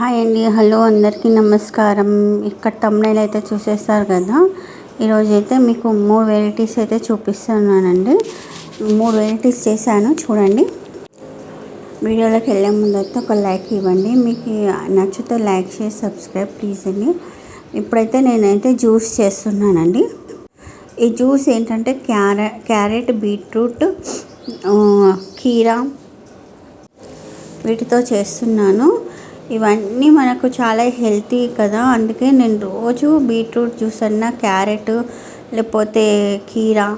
Hi అండి. Hello అందరికీ నమస్కారం. ఇక్కడ తమ్ముళ్ళు అయితే చూసేస్తారు కదా. ఈరోజు అయితే మీకు మూడు వెరైటీస్ అయితే చూపిస్తున్నానండి. మూడు వెరైటీస్ చేశాను చూడండి. వీడియోలోకి వెళ్ళే ముందు అయితే ఒక లైక్ ఇవ్వండి. మీకు నచ్చితే లైక్ చేసి సబ్స్క్రైబ్ ప్లీజ్ అండి. ఇప్పుడైతే నేనైతే జ్యూస్ చేస్తున్నానండి. ఈ జ్యూస్ ఏంటంటే క్యారె క్యారెట్ బీట్రూట్ కీరా వీటితో చేస్తున్నాను. ఇవన్నీ మనకు చాలా హెల్తీ కదా. అందుకే నేను రోజు బీట్రూట్ జ్యూస్ అన్నా క్యారెట్ లేకపోతే కీరా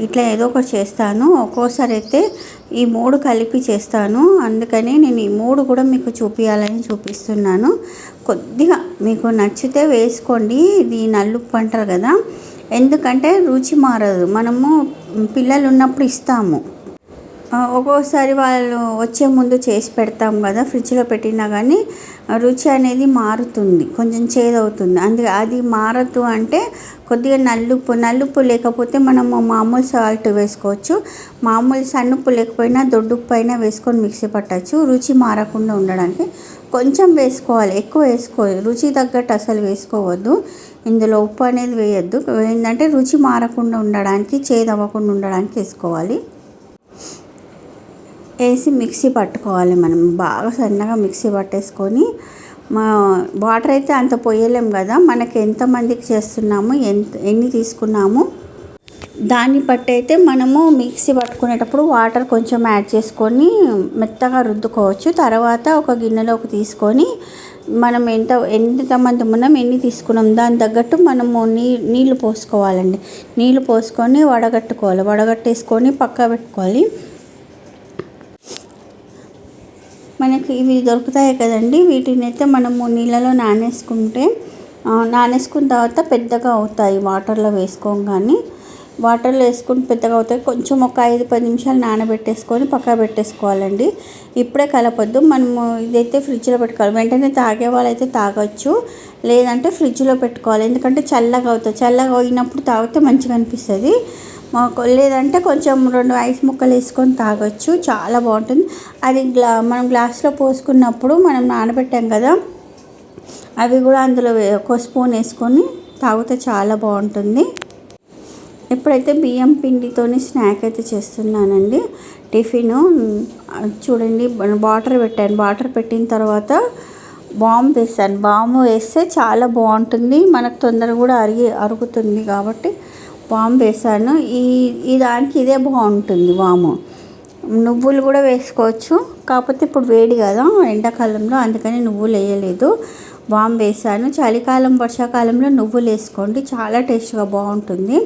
ఇట్లా ఏదో ఒకటి చేస్తాను. ఒక్కోసారి అయితే ఈ మూడు కలిపి చేస్తాను. అందుకని నేను ఈ మూడు కూడా మీకు చూపించాలని చూపిస్తున్నాను. కొద్దిగా మీకు నచ్చితే వేసుకోండి. ఇది నల్లుప్పు అంటారు కదా. ఎందుకంటే రుచి మారదు. మనము పిల్లలు ఉన్నప్పుడు ఇస్తాము. ఒక్కోసారి వాళ్ళు వచ్చే ముందు చేసి పెడతాం కదా ఫ్రిడ్జ్లో పెట్టినా కానీ రుచి అనేది మారుతుంది కొంచెం చేదవుతుంది. అందుకే అది మారదు అంటే కొద్దిగా నల్లుప్పు నల్లుప్పు లేకపోతే మనము మామూలు సాల్ట్ వేసుకోవచ్చు. మామూలు సన్నుప్పు లేకపోయినా దొడ్డుప్పు అయినా వేసుకొని మిక్సీ పట్టచ్చు. రుచి మారకుండా ఉండడానికి కొంచెం వేసుకోవాలి ఎక్కువ వేసుకోవాలి రుచి తగ్గట్టు అసలు వేసుకోవద్దు. ఇందులో ఉప్పు అనేది వేయద్దు. ఏంటంటే రుచి మారకుండా ఉండడానికి చేదవ్వకుండా ఉండడానికి వేసుకోవాలి. వేసి మిక్సీ పట్టుకోవాలి మనం. బాగా సన్నగా మిక్సీ పట్టేసుకొని మా వాటర్ అయితే అంత పోయలేం కదా. మనకి ఎంతమందికి చేస్తున్నాము ఎంత ఎన్ని తీసుకున్నాము దాన్ని బట్టి అయితే మనము మిక్సీ పట్టుకునేటప్పుడు వాటర్ కొంచెం యాడ్ చేసుకొని మెత్తగా రుద్దుకోవచ్చు. తర్వాత ఒక గిన్నెలోకి తీసుకొని మనం ఎంత ఎంతమంది ఉన్నాం ఎన్ని తీసుకున్నాం దాని తగ్గట్టు మనము నీ నీళ్ళు పోసుకోవాలండి. నీళ్ళు పోసుకొని వడగట్టుకోవాలి. వడగట్టేసుకొని పక్క పెట్టుకోవాలి. మనకి ఇవి దొరుకుతాయి కదండి. వీటిని అయితే మనము నీళ్ళలో నానేసుకుంటే నానేసుకున్న తర్వాత పెద్దగా అవుతాయి వాటర్లో వేసుకోగానే. వాటర్లో వేసుకుని పెద్దగా అవుతాయి. కొంచెం ఒక ఐదు పది నిమిషాలు నానబెట్టేసుకొని పక్క పెట్టేసుకోవాలండి. ఇప్పుడే కలపొద్దు. మనము ఇదైతే ఫ్రిడ్జ్లో పెట్టుకోవాలి. వెంటనే తాగే వాళ్ళైతే తాగొచ్చు. లేదంటే ఫ్రిడ్జ్లో పెట్టుకోవాలి. ఎందుకంటే చల్లగా అవుతుంది చల్లగా అయినప్పుడు తాగితే మంచిగా అనిపిస్తుంది. మాకు లేదంటే కొంచెం రెండు ఐస్ ముక్కలు వేసుకొని తాగొచ్చు. చాలా బాగుంటుంది. అది గ్లా మనం గ్లాస్లో పోసుకున్నప్పుడు మనం నానబెట్టాం కదా అవి కూడా అందులో ఒక స్పూన్ వేసుకొని తాగితే చాలా బాగుంటుంది. ఇప్పుడైతే బియ్యం పిండితోని స్నాక్ అయితే చేస్తున్నానండి టిఫిన్ చూడండి వాటర్ పెట్టాను. వాటర్ పెట్టిన తర్వాత బాంబు వేసాను. బాంబు వేస్తే చాలా బాగుంటుంది. మనకు తొందరగా కూడా అరిగి అరుగుతుంది కాబట్టి వాము వేసాను ఈ ఈ దానికి ఇదే బాగుంటుంది వాము. నువ్వులు కూడా వేసుకోవచ్చు. కాకపోతే ఇప్పుడు వేడి కదా ఎండాకాలంలో అందుకని నువ్వులు వేయలేదు. వామ్ వేసాను చలికాలం వర్షాకాలంలో నువ్వులు వేసుకోండి. చాలా టేస్ట్గా బాగుంటుంది.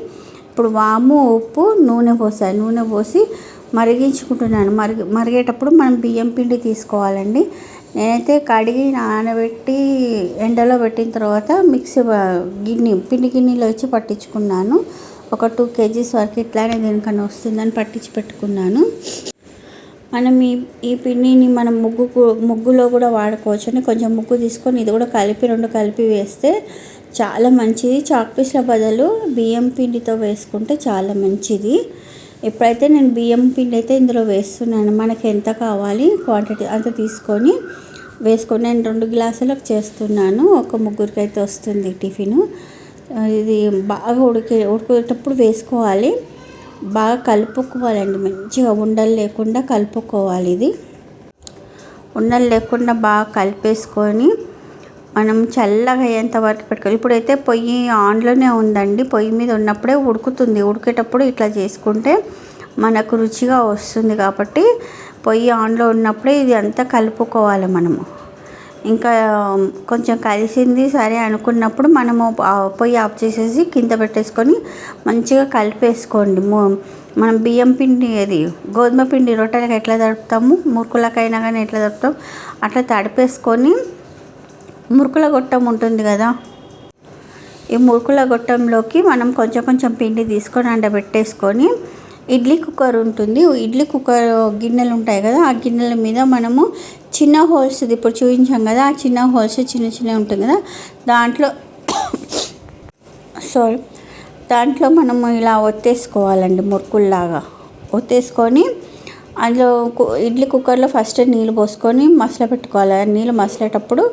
ఇప్పుడు వాము ఉప్పు నూనె పోసాను. నూనె పోసి మరిగించుకుంటున్నాను. మరిగి మరిగేటప్పుడు మనం బియ్యం పిండి తీసుకోవాలండి. నేనైతే కడిగి నానబెట్టి ఎండలో పెట్టిన తర్వాత మిక్సీ గిన్నె పిండి గిన్నెలో వచ్చి పట్టించుకున్నాను. ఒక టూ కేజీస్ వరకు ఇట్లానే దేనికన్నా వస్తుందని పట్టించి పెట్టుకున్నాను. మనం ఈ ఈ పిండిని మనం ముగ్గుకు ముగ్గులో కూడా వాడుకోవచ్చు అని కొంచెం ముగ్గు తీసుకొని ఇది కూడా కలిపి రెండు కలిపి వేస్తే చాలా మంచిది. చాక్ పీస్ల బదులు బియ్యం పిండితో వేసుకుంటే చాలా మంచిది. ఎప్పుడైతే నేను బియ్యం పిండి అయితే ఇందులో వేస్తున్నాను మనకి ఎంత కావాలి క్వాంటిటీ అంత తీసుకొని వేసుకొని నేను రెండు గ్లాసులకు చేస్తున్నాను. ఒక ముగ్గురికి అయితే వస్తుంది టిఫిను. ఇది బాగా ఉడికే ఉడికేటప్పుడు వేసుకోవాలి. బాగా కలుపుకోవాలండి మంచిగా ఉండలు లేకుండా కలుపుకోవాలి ఇది. ఉండలు లేకుండా బాగా కలిపేసుకొని మనం చల్లగా అయ్యేంత వరకు పెట్టుకోవాలి. ఇప్పుడైతే పొయ్యి ఆన్లోనే ఉందండి. పొయ్యి మీద ఉన్నప్పుడే ఉడుకుతుంది. ఉడికేటప్పుడు ఇట్లా చేసుకుంటే మనకు రుచిగా వస్తుంది కాబట్టి పొయ్యి ఆన్లో ఉన్నప్పుడే ఇది అంతా కలుపుకోవాలి మనము. ఇంకా కొంచెం కలిసింది సరే అనుకున్నప్పుడు మనము ఆ పొయ్యి ఆఫ్ చేసేసి కింద పెట్టేసుకొని మంచిగా కలిపేసుకోండి. మనం బియ్యం పిండి అది గోధుమ పిండి రొట్టెలకు ఎట్లా తడుపుతాము మురుకులకైనా కానీ ఎట్లా తడుపుతాం అట్లా తడిపేసుకొని మురుకుల గొట్టం ఉంటుంది కదా ఈ మురుకుల గొట్టంలోకి మనం కొంచెం కొంచెం పిండి తీసుకొని అండ పెట్టేసుకొని ఇడ్లీ కుక్కర్ ఉంటుంది. ఇడ్లీ కుక్కర్ గిన్నెలు ఉంటాయి కదా ఆ గిన్నెల మీద మనము చిన్న హోల్స్ ఇప్పుడు చూపించాం కదా ఆ చిన్న హోల్స్ చిన్న చిన్న ఉంటుంది కదా దాంట్లో సారీ దాంట్లో మనము ఇలా ఒత్తేసుకోవాలండి మురుకుల్లాగా. ఒత్తేసుకొని అందులో కు- ఇడ్లీ కుక్కర్లో ఫస్ట్ నీళ్ళు పోసుకొని మసల పెట్టుకోవాలి. నీళ్ళు మసలేటప్పుడు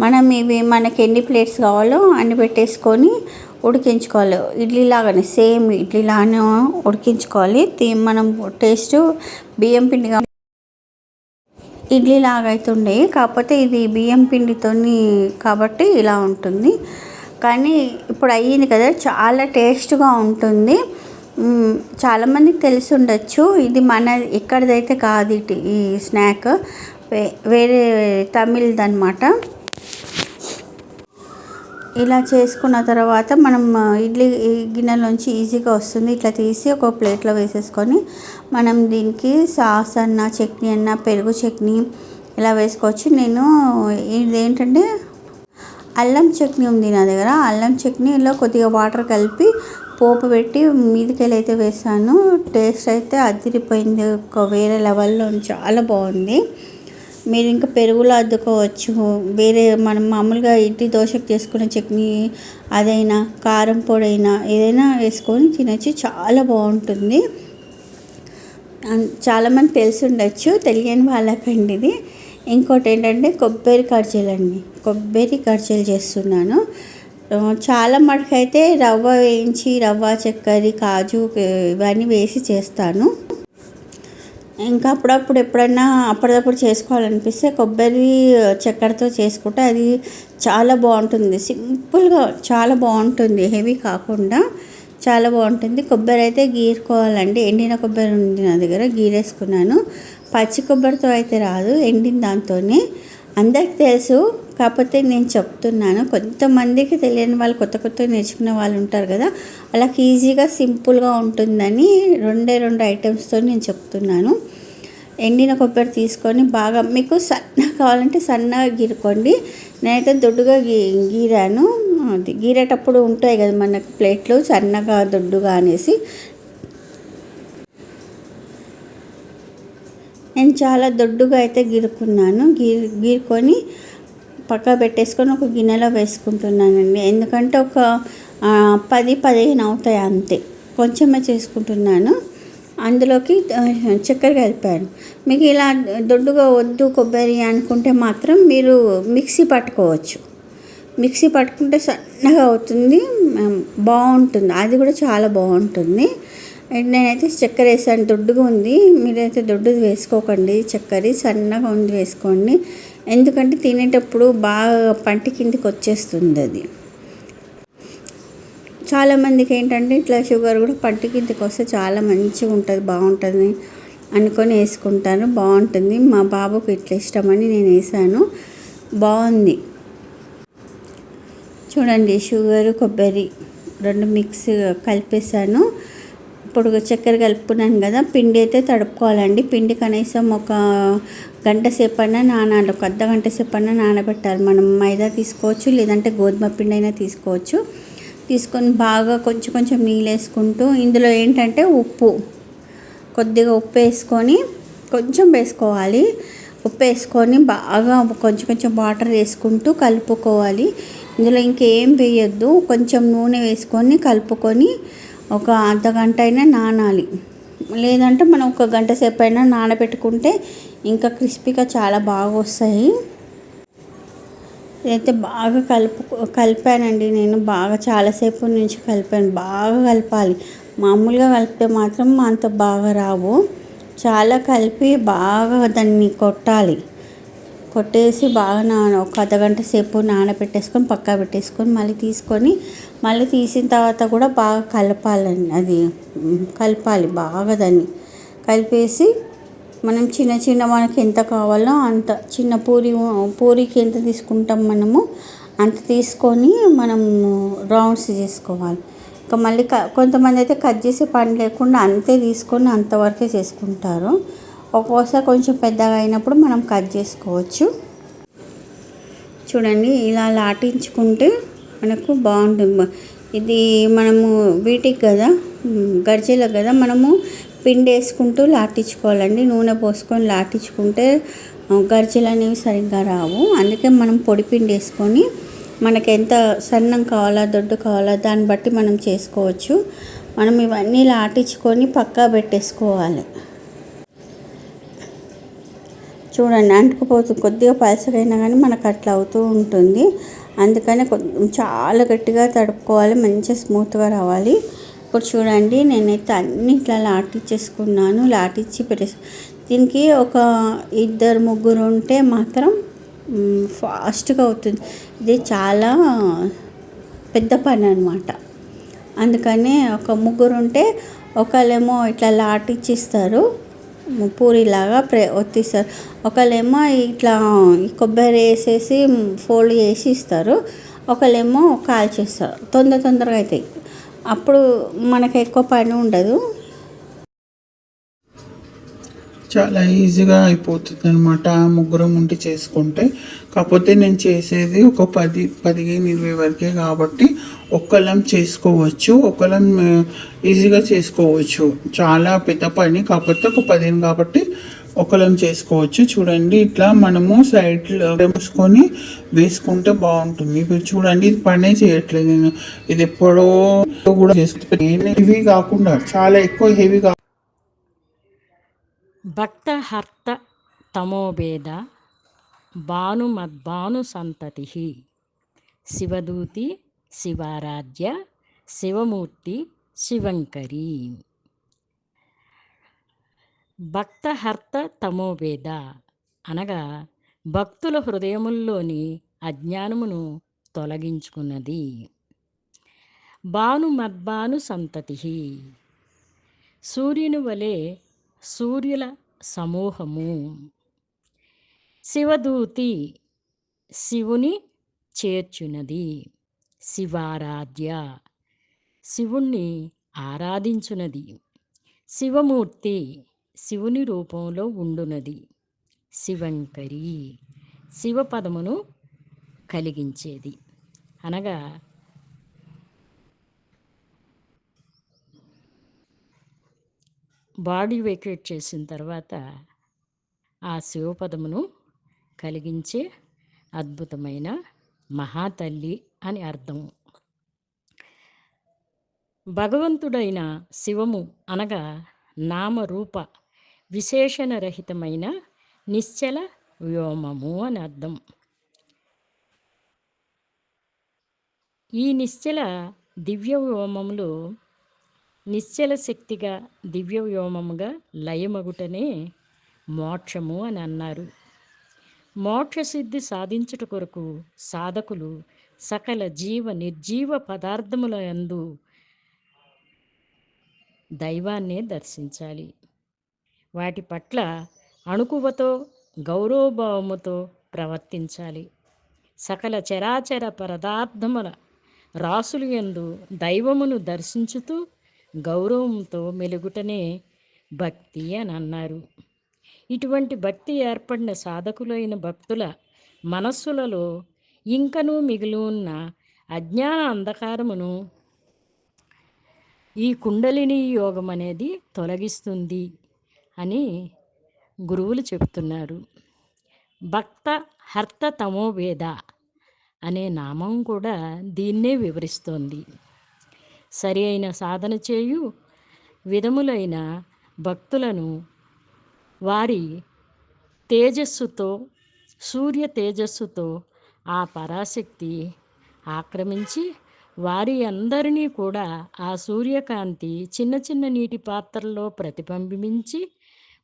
మనం ఇవి మనకి ఎన్ని ప్లేట్స్ కావాలో అన్ని పెట్టేసుకొని ఉడికించుకోవాలి. ఇడ్లీ లాగానే సేమ్ ఇడ్లీ లాగానే ఉడికించుకోవాలి. మనం టేస్ట్ బియ్యం పిండిగా ఇడ్లీ లాగా అవుతుండే కాకపోతే ఇది బియ్యం పిండితోని కాబట్టి ఇలా ఉంటుంది. కానీ ఇప్పుడు అయ్యింది కదా చాలా టేస్ట్గా ఉంటుంది. చాలామందికి తెలిసి ఉండొచ్చు ఇది మన ఇక్కడిదైతే కాదు ఇటు ఈ స్నాక్ వే వేరే తమిళ్ది అనమాట ఇలా చేసుకున్న తర్వాత మనం ఇడ్లీ ఈ గిన్నెలోంచి ఈజీగా వస్తుంది. ఇట్లా తీసి ఒక ప్లేట్లో వేసేసుకొని మనం దీనికి సాస్ అన్న చట్నీ అన్న పెరుగు చట్నీ ఇలా వేసుకోవచ్చు. నేను ఇది ఏంటంటే అల్లం చట్నీ ఉంది నా దగ్గర. అల్లం చట్నీలో కొద్దిగా వాటర్ కలిపి పోపు పెట్టి మీదకెళ్ళి అయితే వేసాను. టేస్ట్ అయితే అదిరిపోయింది. ఒక వేరే లెవెల్లో చాలా బాగుంది. మీరు ఇంకా పెరుగులో అద్దుకోవచ్చు. వేరే మనం మామూలుగా ఇడ్లీ దోశకు చేసుకునే చట్నీ అదైనా కారం పొడి అయినా ఏదైనా వేసుకొని తినచ్చు. చాలా బాగుంటుంది. అన్- చాలామంది తెలిసి ఉండొచ్చు తెలియని వాళ్ళకండి ఇది. ఇంకోటి ఏంటంటే కొబ్బరి కర్జీలు అండి. కొబ్బరి కర్జీలు చేస్తున్నాను. చాలా మటుకైతే రవ్వ వేయించి రవ్వ చక్కెర కాజు ఇవన్నీ వేసి చేస్తాను. ఇంకా అప్పుడప్పుడు ఎప్పుడైనా అప్పటిదప్పుడు చేసుకోవాలనిపిస్తే కొబ్బరి చక్కెరతో చేసుకుంటే అది చాలా బాగుంటుంది. సింపుల్గా చాలా బాగుంటుంది. హెవీ కాకుండా చాలా బాగుంటుంది. కొబ్బరి అయితే గీరుకోవాలండి. ఎండిన కొబ్బరి ఉంది నా దగ్గర గీరేసుకున్నాను. పచ్చి కొబ్బరితో అయితే రాదు. ఎండిన దాంతోనే అందరికి తెలుసు కాకపోతే నేను చెప్తున్నాను. కొంతమందికి తెలియని వాళ్ళు కొత్త కొత్త నేర్చుకునే వాళ్ళు ఉంటారు కదా అలా ఈజీగా సింపుల్గా ఉంటుందని రెండే రెండు ఐటమ్స్తో నేను చెప్తున్నాను. ఎండిన కొబ్బరి తీసుకొని బాగా మీకు సన్నగా కావాలంటే సన్నగా గీరుకోండి. నేనైతే దొడ్డుగా గీ గీరాను. అది గీరేటప్పుడు ఉంటాయి కదా మనకు ప్లేట్లు సన్నగా దొడ్డుగా అనేసి. నేను చాలా దొడ్డుగా అయితే గీరుకున్నాను. గీర్ గీరుకొని పక్క పెట్టేసుకొని ఒక గిన్నెలో వేసుకుంటున్నానండి. ఎందుకంటే ఒక పది పదిహేను అవుతాయి అంతే. కొంచెమే చేసుకుంటున్నాను. అందులోకి చక్కెర కలిపాను. మీకు ఇలా దొడ్డుగా వద్దు కొబ్బరి అనుకుంటే మాత్రం మీరు మిక్సీ పట్టుకోవచ్చు. మిక్సీ పట్టుకుంటే సన్నగా అవుతుంది బాగుంటుంది. అది కూడా చాలా బాగుంటుంది. నేనైతే చక్కెర వేసాను. దొడ్డుగా ఉంది. మీరైతే దొడ్డుది వేసుకోకండి. చక్కెర సన్నగా ఉంది వేసుకోండి. ఎందుకంటే తినేటప్పుడు బాగా పంటి కిందికి వచ్చేస్తుంది అది. చాలామందికి ఏంటంటే ఇట్లా షుగర్ కూడా పంటి కిందకి వస్తే చాలా మంచిగా ఉంటుంది బాగుంటుంది అనుకొని వేసుకుంటాను. బాగుంటుంది. మా బాబుకు ఇట్లా ఇష్టమని నేను వేసాను. బాగుంది. చూడండి షుగర్ కొబ్బరి రెండు మిక్స్ కలిపేసాను ఇప్పుడు చక్కెర కలుపుకున్నాను కదా పిండి అయితే తడుపుకోవాలండి. పిండి కనీసం ఒక గంట సేపు అయినా నానాలి. ఒక అర్ధ గంట సేపు అయినా నానబెట్టాలి. మనం మైదా తీసుకోవచ్చు లేదంటే గోధుమ పిండి అయినా తీసుకోవచ్చు. తీసుకొని బాగా కొంచెం కొంచెం నీళ్ళు వేసుకుంటూ ఇందులో ఏంటంటే ఉప్పు. కొద్దిగా ఉప్పు వేసుకొని కొంచెం వేసుకోవాలి. ఉప్పు వేసుకొని బాగా కొంచెం కొంచెం వాటర్ వేసుకుంటూ కలుపుకోవాలి. ఇందులో ఇంకేం వేయొద్దు. కొంచెం నూనె వేసుకొని కలుపుకొని ఒక అర్ధ గంట అయినా నానాలి. లేదంటే మనం ఒక గంట సేపు అయినా నానబెట్టుకుంటే ఇంకా క్రిస్పీగా చాలా బాగా వస్తాయి. అయితే బాగా కలుపు కలిపానండి. నేను బాగా చాలాసేపు నుంచి కలిపాను. బాగా కలపాలి. మామూలుగా కలిపితే మాత్రం అంత బాగా రావు. చాలా కలిపి బాగా దాన్ని కొట్టాలి. కొట్టేసి బాగా నా ఒక అర్ధగంట సేపు నానబెట్టేసుకొని పక్కా పెట్టేసుకొని మళ్ళీ తీసుకొని మళ్ళీ తీసిన తర్వాత కూడా బాగా కలపాలండి అది కలపాలి బాగా దాన్ని. కలిపేసి మనం చిన్న చిన్న మనకి ఎంత కావాలో అంత చిన్న పూరి పూరికి ఎంత తీసుకుంటాం మనము అంత తీసుకొని మనం రౌండ్స్ చేసుకోవాలి. ఇంకా మళ్ళీ క కొంతమంది అయితే కట్ చేసి పని లేకుండా అంతే తీసుకొని అంతవరకే చేసుకుంటారు. ఒక్కోసారి కొంచెం పెద్దగా అయినప్పుడు మనం కట్ చేసుకోవచ్చు. చూడండి ఇలా లాటించుకుంటే మనకు బాగుంటుంది. ఇది మనము వీటికి కదా మ్, గర్జీలకు కదా మనము పిండి వేసుకుంటూ లాటించుకోవాలండి. నూనె పోసుకొని లాటించుకుంటే ఆ, గర్జీలు అనేవి సరిగ్గా రావు. అందుకే మనం పొడి పిండి వేసుకొని మనకి ఎంత సన్నం కావాలా దొడ్డు కావాలా దాన్ని బట్టి మనం చేసుకోవచ్చు. మనం ఇవన్నీ లాటించుకొని పక్కా పెట్టేసుకోవాలి. చూడండి అంటుకుపోతుంది కొద్దిగా పలసగైనా కానీ మనకు అట్లా అవుతూ ఉంటుంది. అందుకని చాలా గట్టిగా తడుపుకోవాలి మంచిగా స్మూత్గా రావాలి. ఇప్పుడు చూడండి నేనైతే అన్ని ఇట్లా లాటిచ్చేసుకున్నాను లాటిచ్చి పెట్టేసి దీనికి ఒక ఇద్దరు ముగ్గురు ఉంటే మాత్రం ఫాస్ట్గా అవుతుంది. ఇది చాలా పెద్ద పని అనమాట అందుకని ఒక ముగ్గురు ఉంటే ఒకళ్ళేమో ఇట్లా లాటిచ్చిస్తారు. పూరిలాగా ప్రే ఒత్తిస్తారు. ఒకళ్ళేమో ఇట్లా కొబ్బరి వేసేసి ఫోల్డ్ చేసి ఇస్తారు. ఒకళ్ళేమో కాల్చేస్తారు తొందర తొందరగా అవుతాయి అప్పుడు మనకు ఎక్కువ పని ఉండదు. చాలా ఈజీగా అయిపోతుంది అనమాట ముగ్గురం ఉండి చేసుకుంటే. కాకపోతే నేను చేసేది ఒక పది పదిహేను ఇరవై వరకే కాబట్టి ఒక్కలం చేసుకోవచ్చు ఒక్కలం ఈజీగా చేసుకోవచ్చు. చాలా పెద్ద పని కాకపోతే ఒక పదిహేను కాబట్టి ఒకలం చేసుకోవచ్చు. చూడండి ఇట్లా మనము సైడ్లో మూసుకొని వేసుకుంటే బాగుంటుంది. ఇప్పుడు చూడండి ఇది పనే చేయట్లేదు నేను. ఇది ఎప్పుడో కూడా చేసుకుంటే హెవీ కాకుండా చాలా ఎక్కువ హెవీ కా భక్తహర్త తమోభేద భానుమద్భాను సంతతి శివదూతి శివారాధ్య శివమూర్తి శివంకరి. భక్తహర్త తమోభేద అనగా భక్తుల హృదయముల్లోని అజ్ఞానమును తొలగించుకున్నది. భానుమద్భాను సంతతి. సూర్యుని వలె సూర్యుల సమూహము. శివదూతి శివుని చేర్చున్నది. శివారాధ్య. శివుణ్ణి ఆరాధించునది. శివమూర్తి శివుని రూపంలో ఉండునది. శివంకరి శివపదమును కలిగించేది. అనగా బాడీ వెకేట్ చేసిన తర్వాత ఆ శివపదమును కలిగించే అద్భుతమైన మహాతల్లి అని అర్థం. భగవంతుడైన శివము అనగా నామరూప విశేషణరహితమైన నిశ్చల వ్యోమము అని అర్థం. ఈ నిశ్చల దివ్య వ్యోమములు నిశ్చల శక్తిగా దివ్య వ్యోమముగా లయమగుటనే మోక్షము అని అన్నారు. మోక్షసిద్ధి సాధించుట కొరకు సాధకులు సకల జీవ నిర్జీవ పదార్థముల యందు దైవాన్నే దర్శించాలి. వాటి పట్ల అణుకువతో గౌరవభావముతో ప్రవర్తించాలి. సకల చరాచర పదార్థముల రాసులు యందు దైవమును దర్శించుతూ గౌరవంతో మెలుగుటనే భక్తి అని అన్నారు. ఇటువంటి భక్తి ఏర్పడిన సాధకులైన భక్తుల మనస్సులలో ఇంకనూ మిగిలి ఉన్న అజ్ఞాన అంధకారమును ఈ కుండలిని యోగం అనేది తొలగిస్తుంది అని గురువులు చెప్తున్నారు. భక్త హర్త తమోవేద అనే నామం కూడా దీన్నే వివరిస్తోంది. సరి అయిన సాధన చేయు విధములైన భక్తులను వారి తేజస్సుతో సూర్య తేజస్సుతో ఆ పరాశక్తి ఆక్రమించి వారి అందరినీ కూడా ఆ సూర్యకాంతి చిన్న చిన్న నీటి పాత్రల్లో ప్రతిబింబించి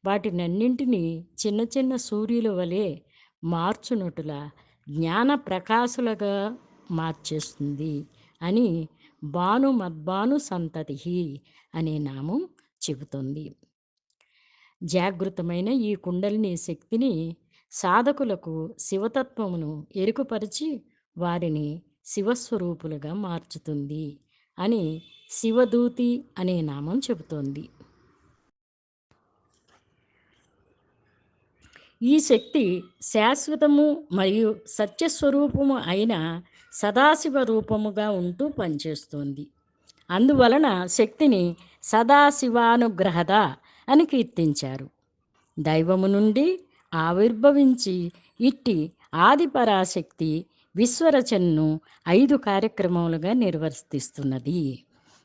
వాటినన్నింటినీ చిన్న చిన్న సూర్యుల వలె మార్చునటుల జ్ఞాన ప్రకాశులుగా మార్చేస్తుంది అని భాను మద్భాను సంతతి అనే నామం చెబుతుంది. జాగృతమైన ఈ కుండలిని శక్తిని సాధకులకు శివతత్వమును ఎరుకుపరిచి వారిని శివస్వరూపులుగా మార్చుతుంది అని శివదూతి అనే నామం చెబుతోంది. ఈ శక్తి శాశ్వతము మరియు సత్యస్వరూపము అయిన సదాశివ రూపముగా ఉంటూ పనిచేస్తోంది. అందువలన శక్తిని సదాశివానుగ్రహద అని కీర్తించారు. దైవము నుండి ఆవిర్భవించి ఇట్టి ఆదిపరాశక్తి విశ్వరచన్ను విశ్వరచనను ఐదు కార్యక్రమములుగా నిర్వర్తిస్తున్నది.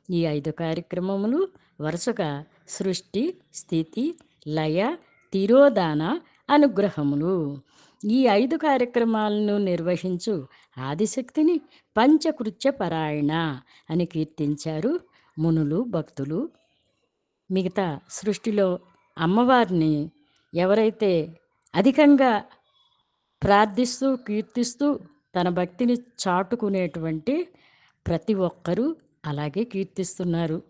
ఈ ఐదు కార్యక్రమములు వరుసగా సృష్టి స్థితి లయ తిరోధాన అనుగ్రహములు. ఈ ఐదు కార్యక్రమాలను నిర్వహించు ఆదిశక్తిని పంచకృత్య పరాయణ అని కీర్తించారు మునులు భక్తులు. మిగతా సృష్టిలో అమ్మవారిని ఎవరైతే అధికంగా ప్రార్థిస్తూ కీర్తిస్తూ తన భక్తిని చాటుకునేటువంటి ప్రతి ఒక్కరూ అలాగే కీర్తిస్తున్నారు.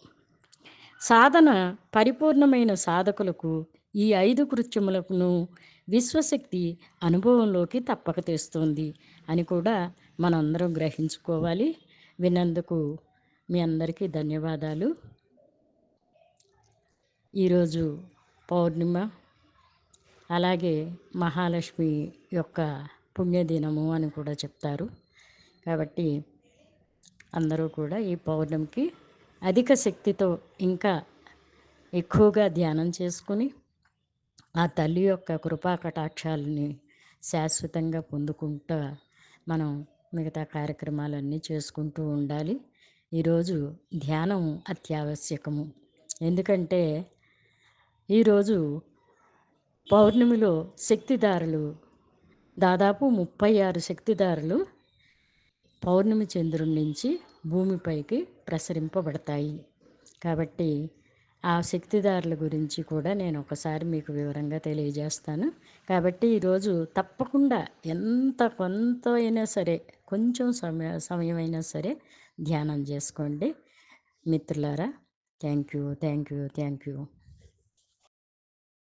సాధన పరిపూర్ణమైన సాధకులకు ఈ ఐదు కృత్యములను విశ్వశక్తి అనుభవంలోకి తప్పక తెస్తుంది అని కూడా మనందరం గ్రహించుకోవాలి. విన్నందుకు మీ అందరికీ ధన్యవాదాలు. ఈరోజు పౌర్ణిమ అలాగే మహాలక్ష్మి యొక్క పుణ్యదినము అని కూడా చెప్తారు. కాబట్టి అందరూ కూడా ఈ పౌర్ణమికి అధిక శక్తితో ఇంకా ఎక్కువగా ధ్యానం చేసుకుని ఆ తల్లి యొక్క కృపా కటాక్షాలని శాశ్వతంగా పొందుకుంటా మనం మిగతా కార్యక్రమాలన్నీ చేసుకుంటూ ఉండాలి. ఈరోజు ధ్యానం అత్యావశ్యకము. ఎందుకంటే ఈరోజు పౌర్ణమిలో శక్తిదారులు దాదాపు ముప్పై ఆరు శక్తిదారులు పౌర్ణమి చంద్రుడి నుంచి భూమిపైకి ప్రసరింపబడతాయి. కాబట్టి ఆ శక్తిదారుల గురించి కూడా నేను ఒకసారి మీకు వివరంగా తెలియజేస్తాను. కాబట్టి ఈరోజు తప్పకుండా ఎంత కొంత అయినా సరే కొంచెం సమయ సమయమైనా సరే ధ్యానం చేసుకోండి. మిత్రులారా thank you thank you thank you.